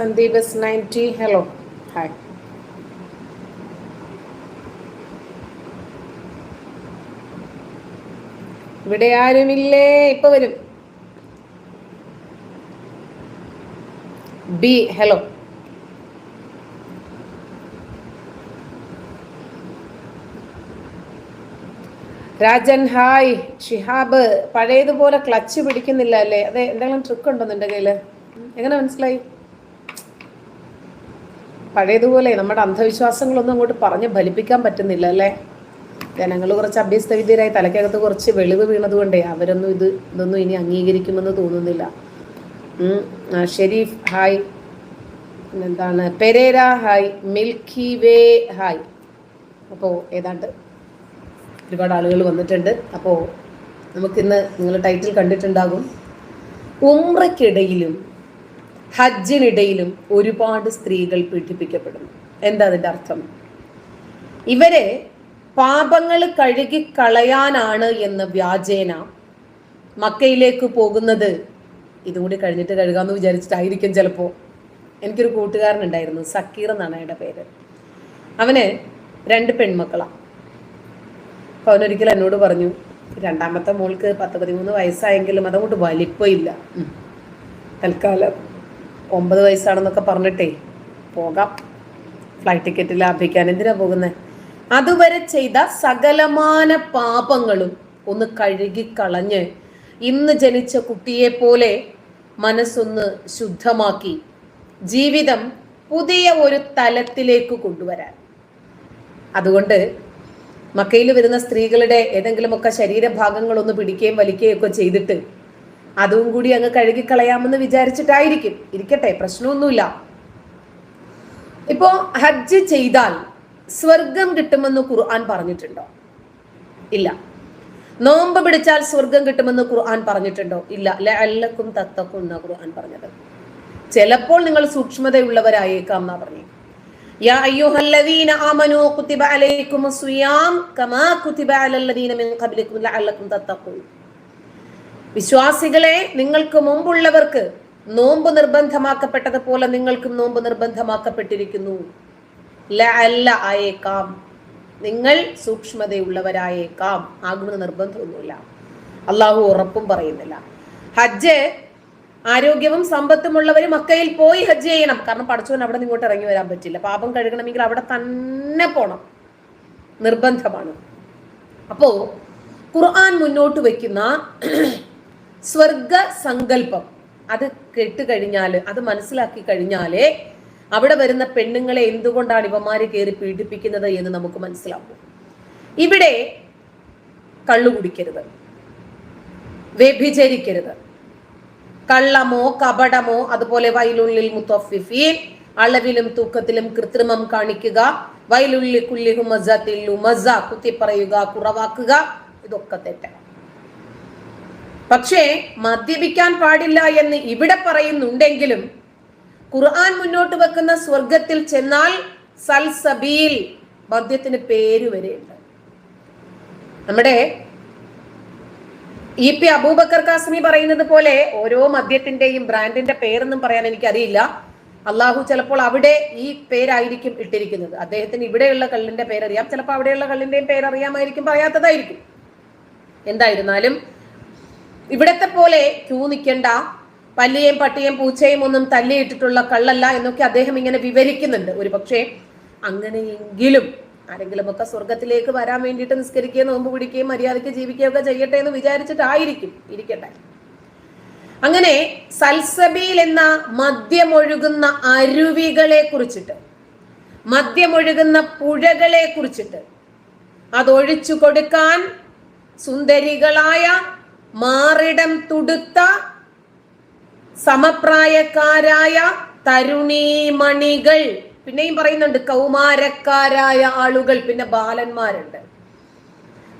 Sandeep S ninety hello hi ഇവിടെ ആരുമില്ലേ? ഇപ്പൊ വരും. B hello Rajan hi Shihab പഴയതുപോലെ ക്ലച്ച് പിടിക്കുന്നില്ല അല്ലേ? അതെ എന്തെങ്കിലും ട്രിക്ക് ഉണ്ടോ നിന്റെ കയ്യിൽ? എങ്ങനെ മനസ്സിലായി? പഴയതുപോലെ നമ്മുടെ അന്ധവിശ്വാസങ്ങളൊന്നും അങ്ങോട്ട് പറഞ്ഞ് ഫലിപ്പിക്കാൻ പറ്റുന്നില്ല അല്ലേ? ജനങ്ങൾ കുറച്ച് അഭ്യസ്തവിദ്യരായി തലയ്ക്കകത്ത് കുറച്ച് വെളിവ് വീണതുകൊണ്ടേ അവരൊന്നും ഇത് ഇതൊന്നും ഇനി അംഗീകരിക്കുമെന്ന് തോന്നുന്നില്ല. ഷെരീഫ് ഹായ്. എന്താണ് Pereira hi. Milky way hi. അപ്പോൾ ഏതാണ്ട് ഒരുപാട് ആളുകൾ വന്നിട്ടുണ്ട്. അപ്പോൾ നമുക്കിന്ന് നിങ്ങൾ ടൈറ്റിൽ കണ്ടിട്ടുണ്ടാകും. ഉമ്രയ്ക്കിടയിലും ഹജ്ജിനിടയിലും ഒരുപാട് സ്ത്രീകൾ പീഡിപ്പിക്കപ്പെടുന്നു. എന്താ അതിന്റെ അർത്ഥം? ഇവരെ പാപങ്ങൾ കഴുകി കളയാനാണ് എന്ന വ്യാജേന മക്കയിലേക്ക് പോകുന്നത്. ഇതുകൂടി കഴിഞ്ഞിട്ട് കഴുകാമെന്ന് വിചാരിച്ചിട്ടായിരിക്കും ചിലപ്പോൾ എനിക്കൊരു കൂട്ടുകാരനുണ്ടായിരുന്നു സക്കീർ എന്നാണ് അയാളുടെ പേര്. അവന് രണ്ട് പെൺമക്കളാണ് അപ്പോൾ അവനൊരിക്കൽ എന്നോട് പറഞ്ഞു രണ്ടാമത്തെ മോൾക്ക് പത്ത് പതിമൂന്ന് വയസ്സായെങ്കിലും അതങ്ങോട്ട് വലിപ്പമില്ല. തൽക്കാലം ഒമ്പത് വയസ്സാണെന്നൊക്കെ പറഞ്ഞിട്ടേ പോകാം. ഫ്ലൈറ്റ് ടിക്കറ്റ് ലാഭിക്കാൻ എന്തിനാ പോകുന്നത് അതുവരെ ചെയ്ത സകലമാന പാപങ്ങളും ഒന്ന് കഴുകിക്കളഞ്ഞ് ഇന്ന് ജനിച്ച കുട്ടിയെ പോലെ മനസ്സൊന്ന് ശുദ്ധമാക്കി ജീവിതം പുതിയ ഒരു തലത്തിലേക്ക് കൊണ്ടുവരാൻ. അതുകൊണ്ട് മക്കയിൽ വരുന്ന സ്ത്രീകളുടെ ഏതെങ്കിലുമൊക്കെ ശരീരഭാഗങ്ങളൊന്ന് പിടിക്കുകയും വലിക്കുകയും ഒക്കെ ചെയ്തിട്ട് അതും കൂടി അങ്ങ് കഴുകിക്കളയാമെന്ന് വിചാരിച്ചിട്ടായിരിക്കും. ഇരിക്കട്ടെ പ്രശ്നമൊന്നുമില്ല. ഇപ്പോ ഹജ്ജ് ചെയ്താൽ സ്വർഗം കിട്ടുമെന്ന് ഖുർആൻ പറഞ്ഞിട്ടുണ്ടോ? ഇല്ല. നോമ്പ് പിടിച്ചാൽ സ്വർഗം കിട്ടുമെന്ന് ഖുർആൻ പറഞ്ഞിട്ടുണ്ടോ? ഇല്ല. ലഅല്ലക്കും തത്തക്കും എന്നാ ഖുർആൻ പറഞ്ഞത്. ചിലപ്പോൾ നിങ്ങൾ സൂക്ഷ്മതയുള്ളവരായേക്കാം എന്നാ പറഞ്ഞു. യാ അയ്യുഹല്ലദീന സിയാം കമാ അലല്ലദീന മിൻ വിശ്വാസികളെ നിങ്ങൾക്ക് മുമ്പുള്ളവർക്ക് നോമ്പ് നിർബന്ധമാക്കപ്പെട്ടതുപോലെ നിങ്ങൾക്കും നോമ്പ് നിർബന്ധമാക്കപ്പെട്ടിരിക്കുന്നു. ലഅല്ല ആയേക്കാം. നിങ്ങൾ സൂക്ഷ്മതയുള്ളവരായേക്കാം. ആകുമെന്ന് നിർബന്ധമൊന്നുമില്ല. അള്ളാഹു ഉറപ്പും പറയുന്നില്ല. ഹജ്ജ് ആരോഗ്യവും സമ്പത്തും സമ്പത്തുമുള്ളവർ മക്കയിൽ പോയി ഹജ്ജ് ചെയ്യണം. കാരണം പഠിച്ചവൻ അവിടെ ഇങ്ങോട്ട് ഇറങ്ങി വരാൻ പറ്റില്ല. പാപം കഴുകണമെങ്കിൽ അവിടെ തന്നെ പോണം. നിർബന്ധമാണ്. അപ്പോ ഖുർആൻ മുന്നോട്ട് വെക്കുന്ന സ്വർഗ സങ്കല്പം അത് കേട്ട് കഴിഞ്ഞാൽ അത് മനസ്സിലാക്കി കഴിഞ്ഞാലേ അവിടെ വരുന്ന പെണ്ണുങ്ങളെ എന്തുകൊണ്ടാണ് ഇവന്മാര് കയറി പീഡിപ്പിക്കുന്നത് എന്ന് നമുക്ക് മനസ്സിലാവും. ഇവിടെ കള്ളു കുടിക്കരുത്. വ്യഭിചരിക്കരുത്. കള്ളമോ കപടമോ അതുപോലെ വയലുള്ളിൽ മുത്തഫിഫീൻ അളവിലും തൂക്കത്തിലും കൃത്രിമം കാണിക്കുക വയലുള്ളി മസ തില്ലു മസ കുത്തിപ്പറയുക കുറവാക്കുക ഇതൊക്കെ തെറ്റാണ്. പക്ഷേ മദ്യപിക്കാൻ പാടില്ല എന്ന് ഇവിടെ പറയുന്നുണ്ടെങ്കിലും ഖുർആൻ മുന്നോട്ട് വെക്കുന്ന സ്വർഗത്തിൽ ചെന്നാൽ സൽസബീൽ മദ്യത്തിന് പേര് വരെയുണ്ട് നമ്മുടെ ഇ പി അബൂബക്കർ കാസ്മി പറയുന്നത് പോലെ ഓരോ മദ്യത്തിന്റെയും ബ്രാൻഡിന്റെ പേരൊന്നും പറയാൻ എനിക്കറിയില്ല. അള്ളാഹു ചിലപ്പോൾ അവിടെ ഈ പേരായിരിക്കും ഇട്ടിരിക്കുന്നത്. അദ്ദേഹത്തിന് ഇവിടെയുള്ള കള്ളിന്റെ പേരറിയാം. ചിലപ്പോൾ അവിടെയുള്ള കള്ളിന്റെയും പേരറിയാമായിരിക്കും പറയാത്തതായിരിക്കും. എന്തായിരുന്നാലും ഇവിടത്തെ പോലെ ക്യൂ നിൽക്കേണ്ട പല്ലിയേയും പട്ടിയേയും പൂച്ചയും ഒന്നും തല്ലിയിട്ടിട്ടുള്ള കള്ളല്ല എന്നൊക്കെ അദ്ദേഹം ഇങ്ങനെ വിവരിക്കുന്നുണ്ട്. ഒരു പക്ഷേ അങ്ങനെയെങ്കിലും ആരെങ്കിലുമൊക്കെ സ്വർഗത്തിലേക്ക് വരാൻ വേണ്ടിയിട്ട് നിസ്കരിക്കുകയും നോമ്പ് പിടിക്കുകയും മര്യാദയ്ക്ക് ജീവിക്കുകയും ഒക്കെ ചെയ്യട്ടെ എന്ന് വിചാരിച്ചിട്ടായിരിക്കും. ഇരിക്കട്ടെ. അങ്ങനെ സൽസബിയിൽ എന്ന മദ്യമൊഴുകുന്ന അരുവികളെ കുറിച്ചിട്ട് മദ്യമൊഴുകുന്ന പുഴകളെ കുറിച്ചിട്ട് അതൊഴിച്ചു കൊടുക്കാൻ സുന്ദരികളായ മാറിടം തുടുത്ത സമപ്രായക്കാരായ തരുണീമണികൾ. പിന്നെയും പറയുന്നുണ്ട് കൗമാരക്കാരായ ആളുകൾ പിന്നെ ബാലന്മാരുണ്ട്.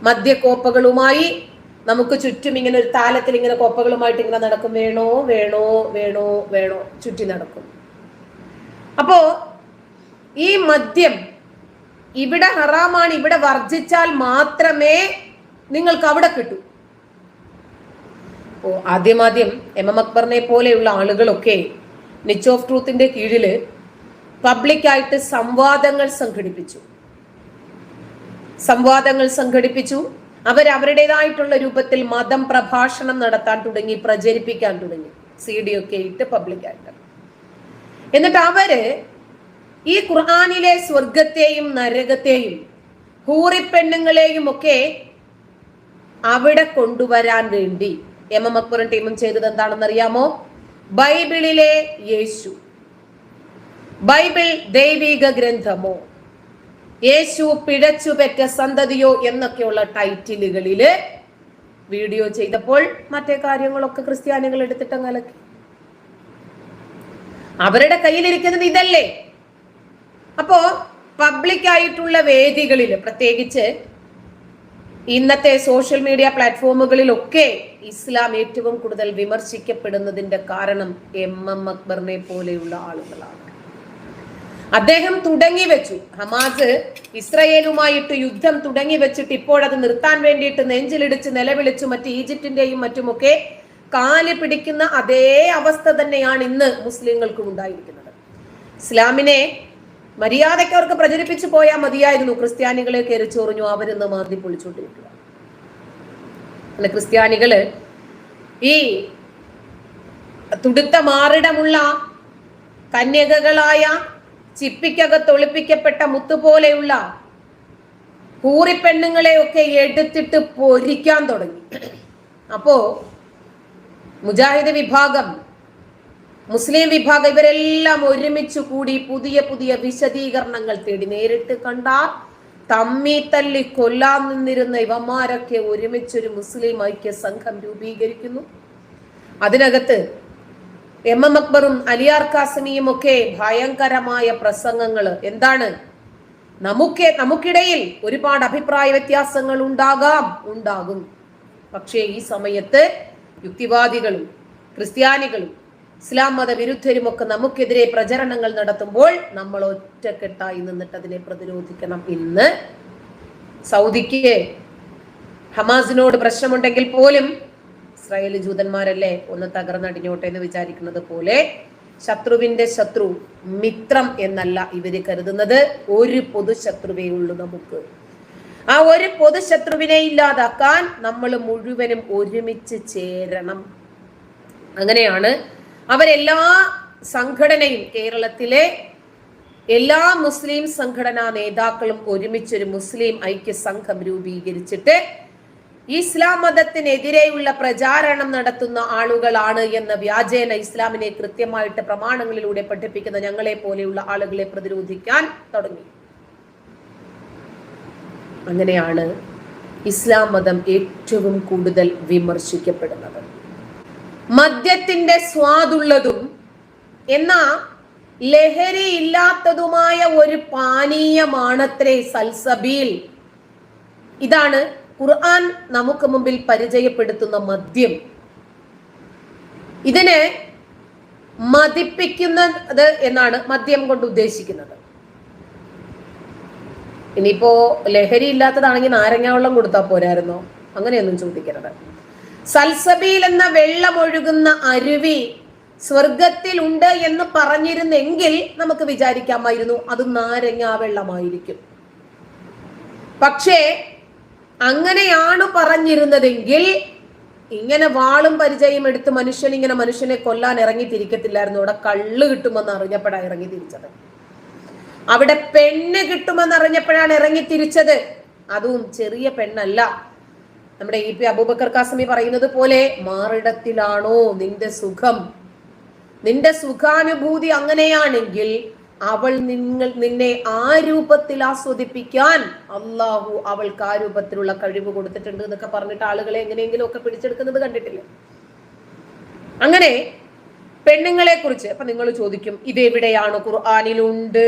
മദ്യക്കോപ്പകളുമായി നമുക്ക് ചുറ്റും ഇങ്ങനെ ഒരു താലത്തിൽ ഇങ്ങനെ കോപ്പകളുമായിട്ട് ഇങ്ങനെ നടക്കും. വേണോ വേണോ വേണോ വേണോ ചുറ്റി നടക്കും. അപ്പോ ഈ മദ്യം ഇവിടെ ഹറാമാണ് ഇവിടെ വർജിച്ചാൽ മാത്രമേ നിങ്ങൾക്ക് അവിടെ കിട്ടൂ. ഓ ആദ്യമാദ്യം എം എം അക്ബറിനെ പോലെയുള്ള ആളുകളൊക്കെ നിച്ച് ഓഫ് ട്രൂത്തിന്റെ കീഴിൽ പബ്ലിക്കായിട്ട് സംവാദങ്ങൾ സംഘടിപ്പിച്ചു. സംവാദങ്ങൾ സംഘടിപ്പിച്ചു. അവർ അവരുടേതായിട്ടുള്ള രൂപത്തിൽ മതം പ്രഭാഷണം നടത്താൻ തുടങ്ങി പ്രചരിപ്പിക്കാൻ തുടങ്ങി. സി ഡി ഒക്കെ ഇട്ട് പബ്ലിക്കായിട്ട് എന്നിട്ട് അവർ ഈ ഖുർആാനിലെ സ്വർഗത്തെയും നരകത്തെയും ഹൂറിപ്പെണ്ണുങ്ങളെയും ഒക്കെ അവിടെ കൊണ്ടുവരാൻ വേണ്ടി എം എം അക്ബറും ടീമും ചെയ്തത് എന്താണെന്ന് അറിയാമോ ബൈബിളിലെ യേശു. ബൈബിൾ ദൈവിക ഗ്രന്ഥമോ? യേശു പിഴച്ചു പെറ്റ സന്തതിയോ എന്നൊക്കെയുള്ള ടൈറ്റിലുകളിൽ വീഡിയോ ചെയ്തപ്പോൾ മറ്റേ കാര്യങ്ങളൊക്കെ ക്രിസ്ത്യാനികൾ എടുത്തിട്ട് കലക്കി അവരുടെ കയ്യിലിരിക്കുന്നത് ഇതല്ലേ? അപ്പോ പബ്ലിക് ആയിട്ടുള്ള വേദികളിൽ പ്രത്യേകിച്ച് ഇന്നത്തെ സോഷ്യൽ മീഡിയ പ്ലാറ്റ്ഫോമുകളിലൊക്കെ ഇസ്ലാം ഏറ്റവും കൂടുതൽ വിമർശിക്കപ്പെടുന്നതിന്റെ കാരണം എം എം അക്ബറിനെ പോലെയുള്ള ആളുകളാണ്. അദ്ദേഹം തുടങ്ങി വെച്ചു. ഹമാസ് ഇസ്രയേലുമായിട്ട് യുദ്ധം തുടങ്ങി വെച്ചിട്ട് ഇപ്പോഴത് നിർത്താൻ വേണ്ടിയിട്ട് നെഞ്ചിലിടിച്ച് നിലവിളിച്ചു. മറ്റ് ഈജിപ്തിന്റെയും മറ്റുമൊക്കെ കാൽ പിടിക്കുന്ന അതേ അവസ്ഥ തന്നെയാണ് ഇന്ന് മുസ്ലിങ്ങൾക്കും ഉണ്ടായിരിക്കുന്നത്. ഇസ്ലാമിനെ മര്യാദയ്ക്ക് അവർക്ക് പ്രചരിപ്പിച്ചു പോയാൽ മതിയായിരുന്നു. ക്രിസ്ത്യാനികളെ കയറി അവരെന്ന് മാന്തി പൊളിച്ചുകൊണ്ടിരിക്കുക അല്ല ക്രിസ്ത്യാനികൾ ഈ തുടുത്ത മാറിടമുള്ള കന്യകകളായ ചിപ്പിക്കകത്ത് ഒളിപ്പിക്കപ്പെട്ട മുത്തുപോലെയുള്ള കൂറിപ്പെണ്ണുങ്ങളെയൊക്കെ എടുത്തിട്ട് പൊരിക്കാൻ തുടങ്ങി. അപ്പോ മുജാഹിദ് വിഭാഗം മുസ്ലിം വിഭാഗം ഇവരെല്ലാം ഒരുമിച്ച് കൂടി പുതിയ പുതിയ വിശദീകരണങ്ങൾ തേടി നേരിട്ട് കണ്ടാൽ തമ്മി തല്ലി കൊല്ലാൻ നിന്നിരുന്ന ഇവന്മാരൊക്കെ ഒരുമിച്ചൊരു മുസ്ലിം ഐക്യ സംഘം രൂപീകരിക്കുന്നു. അതിനകത്ത് എം എം അക്ബറും അലിയാർ കാസമിയും ഒക്കെ ഭയങ്കരമായ പ്രസംഗങ്ങൾ. എന്താണ്? നമുക്ക് നമുക്കിടയിൽ ഒരുപാട് അഭിപ്രായ വ്യത്യാസങ്ങൾ ഉണ്ടാകാം ഉണ്ടാകും. പക്ഷേ ഈ സമയത്ത് യുക്തിവാദികളും ക്രിസ്ത്യാനികളും ഇസ്ലാം മത വിരുദ്ധരും ഒക്കെ നമുക്കെതിരെ പ്രചരണങ്ങൾ നടത്തുമ്പോൾ നമ്മൾ ഒറ്റക്കെട്ടായി നിന്നിട്ട് അതിനെ പ്രതിരോധിക്കണം. ഇന്ന് സൗദിക്ക് ഹമാസിനോട് പ്രശ്നമുണ്ടെങ്കിൽ പോലും ഇസ്രായേൽ ജൂതന്മാരല്ലേ ഒന്ന് തകർന്നടിഞ്ഞോട്ടെ എന്ന് വിചാരിക്കുന്നത് പോലെ ശത്രുവിന്റെ ശത്രു മിത്രം എന്നല്ല ഇവർ കരുതുന്നത്. ഒരു പൊതു ശത്രുവേ ഉള്ളൂ നമുക്ക്. ആ ഒരു പൊതു ശത്രുവിനെ ഇല്ലാതാക്കാൻ നമ്മൾ മുഴുവനും ഒരുമിച്ച് ചേരണം. അങ്ങനെയാണ് അവരെല്ലാ സംഘടനയും കേരളത്തിലെ എല്ലാ മുസ്ലിം സംഘടനാ നേതാക്കളും ഒരുമിച്ചൊരു മുസ്ലിം ഐക്യ സംഘം രൂപീകരിച്ചിട്ട് ഇസ്ലാം മതത്തിനെതിരെയുള്ള പ്രചാരണം നടത്തുന്ന ആളുകളാണ് എന്ന വ്യാജേന ഇസ്ലാമിനെ കൃത്യമായിട്ട് പ്രമാണങ്ങളിലൂടെ പഠിപ്പിക്കുന്ന ഞങ്ങളെ പോലെയുള്ള ആളുകളെ പ്രതിരോധിക്കാൻ തുടങ്ങി. അങ്ങനെയാണ് ഇസ്ലാം മതം ഏറ്റവും കൂടുതൽ വിമർശിക്കപ്പെടുന്നത്. മദ്യത്തിന്റെ സ്വാദുള്ളതും എന്നാ ലഹരി ഇല്ലാത്തതുമായ ഒരു പാനീയമാണത്രേ സൽസബീൽ. ഇതാണ് ഖുർആൻ നമുക്ക് മുമ്പിൽ പരിചയപ്പെടുത്തുന്ന മദ്യം. ഇതിനെ മതിപ്പിക്കുന്നത് എന്നാണ് മദ്യം കൊണ്ട് ഉദ്ദേശിക്കുന്നത്. ഇനിയിപ്പോ ലഹരി ഇല്ലാത്തതാണെങ്കിൽ നാരങ്ങാവെള്ളം കൊടുത്താൽ പോരായിരുന്നോ? അങ്ങനെയൊന്നും ചോദിക്കരുത്. സൽസബീൽ എന്ന വെള്ളമൊഴുകുന്ന അരുവി സ്വർഗത്തിൽ ഉണ്ട് എന്ന് പറഞ്ഞിരുന്നെങ്കിൽ നമുക്ക് വിചാരിക്കാമായിരുന്നു. അത് നാരങ്ങാ വെള്ളമായിരിക്കും. പക്ഷേ അങ്ങനെയാണ് പറഞ്ഞിരുന്നതെങ്കിൽ ഇങ്ങനെ വാളും പരിചയം എടുത്ത് മനുഷ്യൻ ഇങ്ങനെ മനുഷ്യനെ കൊല്ലാൻ ഇറങ്ങി തിരിക്കത്തില്ലായിരുന്നു അവിടെ കള്ള് കിട്ടുമെന്ന് അറിഞ്ഞപ്പോഴാണ് ഇറങ്ങി തിരിച്ചത് അവിടെ പെണ്ണ് കിട്ടുമെന്ന് അറിഞ്ഞപ്പോഴാണ് ഇറങ്ങി തിരിച്ചത് അതും ചെറിയ പെണ്ണല്ല. നമ്മുടെ ഇ പി അബൂബക്കർ കാസമി പറയുന്നത് പോലെ മാറിടത്തിലാണോ നിന്റെ സുഖം? നിന്റെ സുഖാനുഭൂതി അങ്ങനെയാണെങ്കിൽ അവൾ നിങ്ങൾ നിന്നെ ആ രൂപത്തിൽ ആസ്വദിപ്പിക്കാൻ അള്ളാഹു അവൾക്ക് ആ രൂപത്തിലുള്ള കഴിവ് കൊടുത്തിട്ടുണ്ട് എന്നൊക്കെ പറഞ്ഞിട്ട് ആളുകളെ എങ്ങനെയെങ്കിലും ഒക്കെ പിടിച്ചെടുക്കുന്നത് കണ്ടിട്ടില്ല? അങ്ങനെ പെണ്ണുങ്ങളെ കുറിച്ച് അപ്പൊ നിങ്ങൾ ചോദിക്കും ഇതെവിടെയാണ് ഖുർആാനിലുണ്ട്?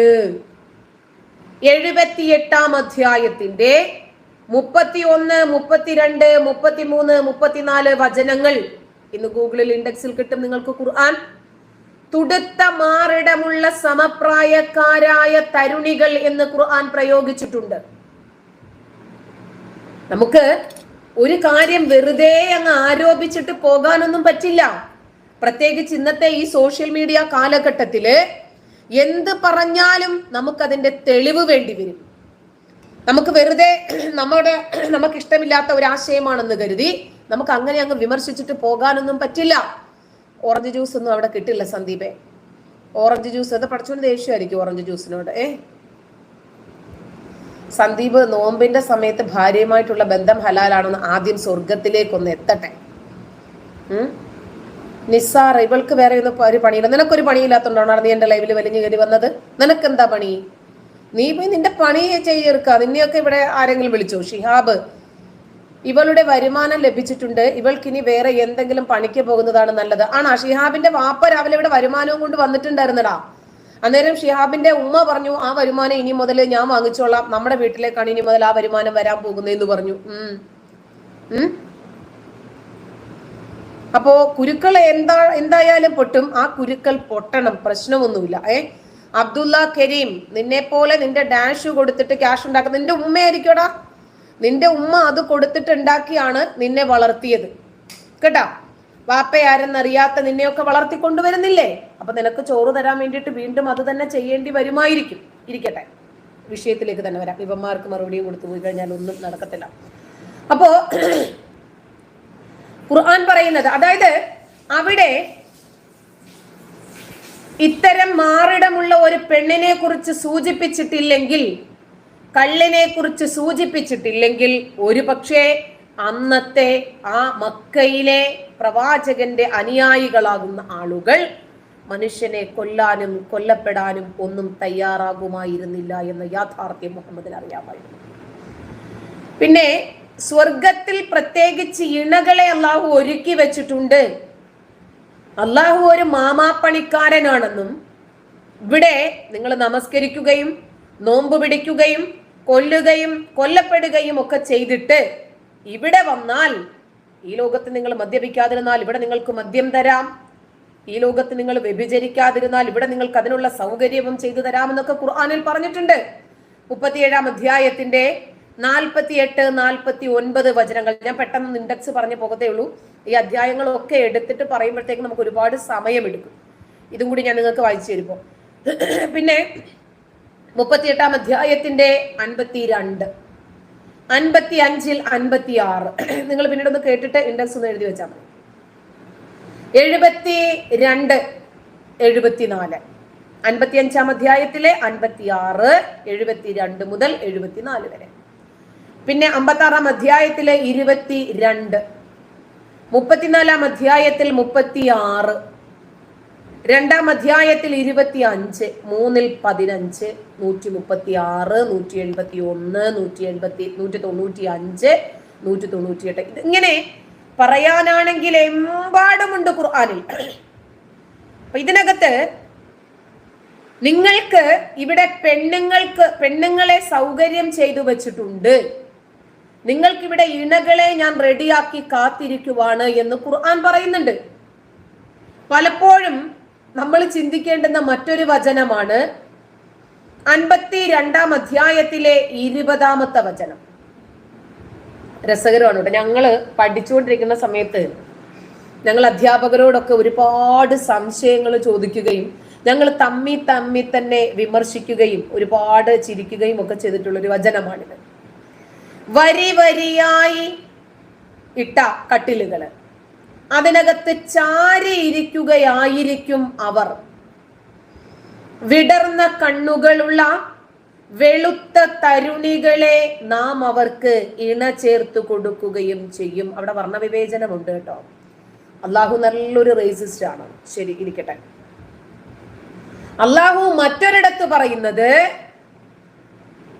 എഴുപത്തിയെട്ടാം അധ്യായത്തിന്റെ മുപ്പത്തി ഒന്ന് മുപ്പത്തിരണ്ട് മുപ്പത്തിമൂന്ന് മുപ്പത്തിനാല് വചനങ്ങൾ. ഇന്ന് ഗൂഗിളിൽ ഇൻഡെക്സിൽ കിട്ടും നിങ്ങൾക്ക് ഖുർആൻ. തുടുത്ത മാറിടമുള്ള സമപ്രായക്കാരായ തരുണികൾ എന്ന് ഖുർആൻ പ്രയോഗിച്ചിട്ടുണ്ട്. നമുക്ക് ഒരു കാര്യം വെറുതെ അങ്ങ് ആരോപിച്ചിട്ട് പോകാനൊന്നും പറ്റില്ല. പ്രത്യേകിച്ച് ഇന്നത്തെ ഈ സോഷ്യൽ മീഡിയ കാലഘട്ടത്തിൽ എന്ത് പറഞ്ഞാലും നമുക്കതിന്റെ തെളിവ് വേണ്ടി വരും. നമുക്ക് വെറുതെ നമ്മുടെ നമുക്ക് ഇഷ്ടമില്ലാത്ത ഒരു ആശയമാണെന്ന് കരുതി നമുക്ക് അങ്ങനെ അങ്ങ് വിമർശിച്ചിട്ട് പോകാനൊന്നും പറ്റില്ല. ഓറഞ്ച് ജ്യൂസ് ഒന്നും അവിടെ കിട്ടില്ല സന്ദീപെ. ഓറഞ്ച് ജ്യൂസ് അത് പഠിച്ചുകൊണ്ട് ദേഷ്യമായിരിക്കും ഓറഞ്ച് ജ്യൂസിനോട്. ഏ? സന്ദീപ് നോമ്പിന്റെ സമയത്ത് ഭാര്യയുമായിട്ടുള്ള ബന്ധം ഹലാലാണെന്ന് ആദ്യം സ്വർഗത്തിലേക്കൊന്ന് എത്തട്ടെ? നിസ്സാർ ഇവൾക്ക് വേറെ ഒന്നും ഒരു പണിയില്ല. നിനക്കൊരു പണിയില്ലാത്തോണ്ടാണ് നീ എന്റെ ലൈവിൽ വലിഞ്ഞു കയറി വന്നത്? നിനക്കെന്താ പണി? നീ പോയി നിന്റെ പണി ചെയ്യർക്ക നിന്നെയൊക്കെ ഇവിടെ ആരെങ്കിലും വിളിച്ചു? ഷിഹാബ് ഇവളുടെ വരുമാനം ലഭിച്ചിട്ടുണ്ട്. ഇവൾക്കിനി വേറെ എന്തെങ്കിലും പണിക്ക് പോകുന്നതാണ് നല്ലത്. ആണാ? ഷിഹാബിന്റെ വാപ്പ രാവിലെ ഇവിടെ വരുമാനവും കൊണ്ട് വന്നിട്ടുണ്ടായിരുന്നടാ. അന്നേരം ഷിഹാബിന്റെ ഉമ്മ പറഞ്ഞു ആ വരുമാനം ഇനി മുതൽ ഞാൻ വാങ്ങിച്ചോളാം. നമ്മുടെ വീട്ടിലേക്കാണ് ഇനി മുതൽ ആ വരുമാനം വരാൻ പോകുന്നതെന്ന് പറഞ്ഞു. ഉം. അപ്പോ കുരുക്കൾ എന്താ എന്തായാലും പൊട്ടും. ആ കുരുക്കൾ പൊട്ടണം. പ്രശ്നമൊന്നുമില്ല. ഏ? അബ്ദുള്ള കരീം നിന്നെ പോലെ നിന്റെ ഡാഷ് കൊടുത്തിട്ട് ക്യാഷ് ഉണ്ടാക്കുന്ന നിന്റെ ഉമ്മയായിരിക്കോടാ നിന്റെ ഉമ്മ അത് കൊടുത്തിട്ട് ഉണ്ടാക്കിയാണ് നിന്നെ വളർത്തിയത്. കേട്ടാ? വാപ്പയാരെന്നറിയാത്ത നിന്നെയൊക്കെ വളർത്തി കൊണ്ടുവരുന്നില്ലേ അപ്പൊ നിനക്ക് ചോറ് തരാൻ വേണ്ടിയിട്ട് വീണ്ടും അത് തന്നെ ചെയ്യേണ്ടി വരുമായിരിക്കും. ഇരിക്കട്ടെ. വിഷയത്തിലേക്ക് തന്നെ വരാം. ഇവന്മാർക്ക് മറുപടിയും കൊടുത്തു പോയി കഴിഞ്ഞാൽ ഒന്നും നടക്കത്തില്ല. അപ്പോ ഖുർആൻ പറയുന്നത് അതായത് അവിടെ ഇത്തരം മാറിടമുള്ള ഒരു പെണ്ണിനെ കുറിച്ച് സൂചിപ്പിച്ചിട്ടില്ലെങ്കിൽ കള്ളിനെ കുറിച്ച് സൂചിപ്പിച്ചിട്ടില്ലെങ്കിൽ ഒരു പക്ഷേ അന്നത്തെ ആ മക്കയിലെ പ്രവാചകന്റെ അനുയായികളാകുന്ന ആളുകൾ മനുഷ്യനെ കൊല്ലാനും കൊല്ലപ്പെടാനും ഒന്നും തയ്യാറാകുമായിരുന്നില്ല എന്ന യാഥാർത്ഥ്യം മുഹമ്മദിന് അറിയാമായിരുന്നു. പിന്നെ സ്വർഗത്തിൽ പ്രത്യേകിച്ച് ഇണകളെ അള്ളാഹു ഒരുക്കി വെച്ചിട്ടുണ്ട്. അള്ളാഹു ഒരു മാമാപ്പണിക്കാരനാണെന്നും ഇവിടെ നിങ്ങൾ നമസ്കരിക്കുകയും നോമ്പ് പിടിക്കുകയും കൊല്ലുകയും കൊല്ലപ്പെടുകയും ഒക്കെ ചെയ്തിട്ട് ഇവിടെ വന്നാൽ ഈ ലോകത്ത് നിങ്ങൾ മദ്യപിക്കാതിരുന്നാൽ ഇവിടെ നിങ്ങൾക്ക് മദ്യം തരാം. ഈ ലോകത്ത് നിങ്ങൾ വ്യഭിചരിക്കാതിരുന്നാൽ ഇവിടെ നിങ്ങൾക്ക് അതിനുള്ള സൗകര്യവും ചെയ്തു തരാമെന്നൊക്കെ ഖുർആാനിൽ പറഞ്ഞിട്ടുണ്ട്. മുപ്പത്തിയേഴാം അധ്യായത്തിന്റെ നാൽപ്പത്തി എട്ട് നാൽപ്പത്തി ഒൻപത് വചനങ്ങൾ. ഞാൻ പെട്ടെന്ന് ഇൻഡെക്സ് പറഞ്ഞു പോകത്തേ ഉള്ളൂ. ഈ അധ്യായങ്ങളൊക്കെ എടുത്തിട്ട് പറയുമ്പോഴത്തേക്ക് നമുക്ക് ഒരുപാട് സമയമെടുക്കും. ഇതും കൂടി ഞാൻ നിങ്ങൾക്ക് വായിച്ചു തരുമ്പോൾ പിന്നെ മുപ്പത്തിയെട്ടാം അധ്യായത്തിന്റെ അൻപത്തി രണ്ട് അൻപത്തി അഞ്ചിൽ അൻപത്തി ആറ് നിങ്ങൾ പിന്നീട് ഒന്ന് കേട്ടിട്ട് ഇൻഡെക്സ് ഒന്ന് എഴുതി വെച്ചാൽ മതി. എഴുപത്തി രണ്ട് എഴുപത്തിനാല്. അൻപത്തി അഞ്ചാം അധ്യായത്തിലെ അൻപത്തി ആറ് എഴുപത്തി രണ്ട് മുതൽ എഴുപത്തിനാല് വരെ. പിന്നെ അമ്പത്തി ആറാം അധ്യായത്തിലെ ഇരുപത്തി രണ്ട് മുപ്പത്തിനാലാം അധ്യായത്തിൽ മുപ്പത്തി ആറ് രണ്ടാം അധ്യായത്തിൽ ഇരുപത്തി അഞ്ച് മൂന്നിൽ പതിനഞ്ച് നൂറ്റി മുപ്പത്തി ആറ് നൂറ്റി എൺപത്തി ഒന്ന് നൂറ്റി എൺപത്തി നൂറ്റി തൊണ്ണൂറ്റി അഞ്ച് നൂറ്റി തൊണ്ണൂറ്റി എട്ട് ഇതിങ്ങനെ പറയാനാണെങ്കിൽ എമ്പാടുമുണ്ട് ഖുർആാനിൽ. അപ്പൊ ഇതിനകത്ത് നിങ്ങൾക്ക് ഇവിടെ പെണ്ണുങ്ങൾക്ക് പെണ്ണുങ്ങളെ സൗകര്യം ചെയ്തു വെച്ചിട്ടുണ്ട്. നിങ്ങൾക്കിവിടെ ഇണകളെ ഞാൻ റെഡിയാക്കി കാത്തിരിക്കുവാണ് എന്ന് ഖുർആൻ പറയുന്നുണ്ട്. പലപ്പോഴും നമ്മൾ ചിന്തിക്കേണ്ടുന്ന മറ്റൊരു വചനമാണ് അൻപത്തി രണ്ടാം അധ്യായത്തിലെ ഇരുപതാമത്തെ വചനം. രസകരമാണ് കേട്ടോ. ഞങ്ങൾ പഠിച്ചുകൊണ്ടിരിക്കുന്ന സമയത്ത് ഞങ്ങൾ അധ്യാപകരോടൊക്കെ ഒരുപാട് സംശയങ്ങൾ ചോദിക്കുകയും ഞങ്ങൾ തമ്മി തമ്മി തന്നെ വിമർശിക്കുകയും ഒരുപാട് ചിരിക്കുകയും ഒക്കെ ചെയ്തിട്ടുള്ള ഒരു വചനമാണിത്. വരി വരിയായി ഇട്ട കട്ടിലുകൾ അതിനകത്ത് ചാരിയിരിക്കുകയായിരിക്കും അവർ. വിടർന്ന കണ്ണുകളുള്ള വെളുത്ത തരുണികളെ നാം അവർക്ക് ഇണ ചേർത്ത് കൊടുക്കുകയും ചെയ്യും. അവിടെ വർണവിവേചനമുണ്ട് കേട്ടോ. അള്ളാഹു നല്ലൊരു റേസിസ്റ്റ് ആണ്. ശരി ഇരിക്കട്ടെ. അള്ളാഹു മറ്റൊരിടത്ത് പറയുന്നത്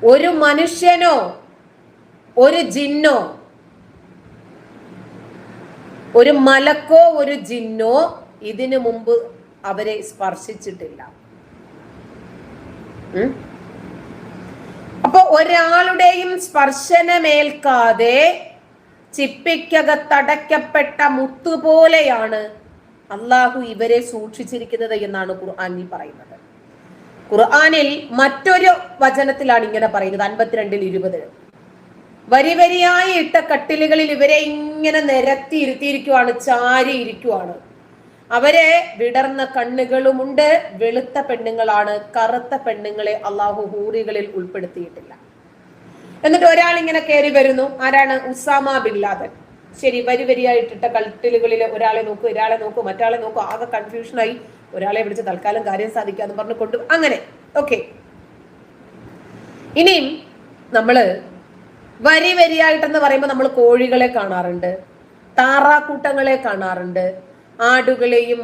ഒരു മനുഷ്യനോ ഒരു ജിന്നോ ഒരു മലക്കോ ഒരു ജിന്നോ ഇതിനു മുമ്പ് അവരെ സ്പർശിച്ചിട്ടില്ല? അപ്പൊ ഒരാളുടെയും സ്പർശനമേൽക്കാതെ ചിപ്പിക്കകത്തടയ്ക്കപ്പെട്ട മുത്തുപോലെയാണ് അള്ളാഹു ഇവരെ സൂക്ഷിച്ചിരിക്കുന്നത് എന്നാണ് ഖുർആാനിൽ പറയുന്നത്. ഖുർആാനിൽ മറ്റൊരു വചനത്തിലാണ് ഇങ്ങനെ പറയുന്നത് അൻപത്തിരണ്ടിൽ ഇരുപതിൽ. വരി വരിയായി ഇട്ട കട്ടിലുകളിൽ ഇവരെ ഇങ്ങനെ നിരത്തി ഇരുത്തിയിരിക്കുവാണ് ചാരി ഇരിക്കുവാണ്. അവരെ വിടർന്ന കണ്ണുകളുമുണ്ട് വെളുത്ത പെണ്ണുങ്ങളാണ് കറുത്ത പെണ്ണുങ്ങളെ അള്ളാഹു ഹൂറികളിൽ ഉൾപ്പെടുത്തിയിട്ടില്ല. എന്നിട്ട് ഒരാൾ ഇങ്ങനെ കയറി വരുന്നു ആരാണ്? Osama bin Laden. ശരി വരി വരിയായിട്ടിട്ട കട്ടിലുകളിൽ ഒരാളെ നോക്കൂ ഒരാളെ നോക്കൂ മറ്റാളെ നോക്കൂ ആകെ കൺഫ്യൂഷനായി ഒരാളെ വിളിച്ച് തൽക്കാലം കാര്യം സാധിക്കാന്ന് പറഞ്ഞു കൊണ്ടു അങ്ങനെ ഓക്കെ ഇനിയും നമ്മൾ വരി വരിയായിട്ടെന്ന് പറയുമ്പോൾ നമ്മൾ കോഴികളെ കാണാറുണ്ട്. താറാക്കൂട്ടങ്ങളെ കാണാറുണ്ട്. ആടുകളെയും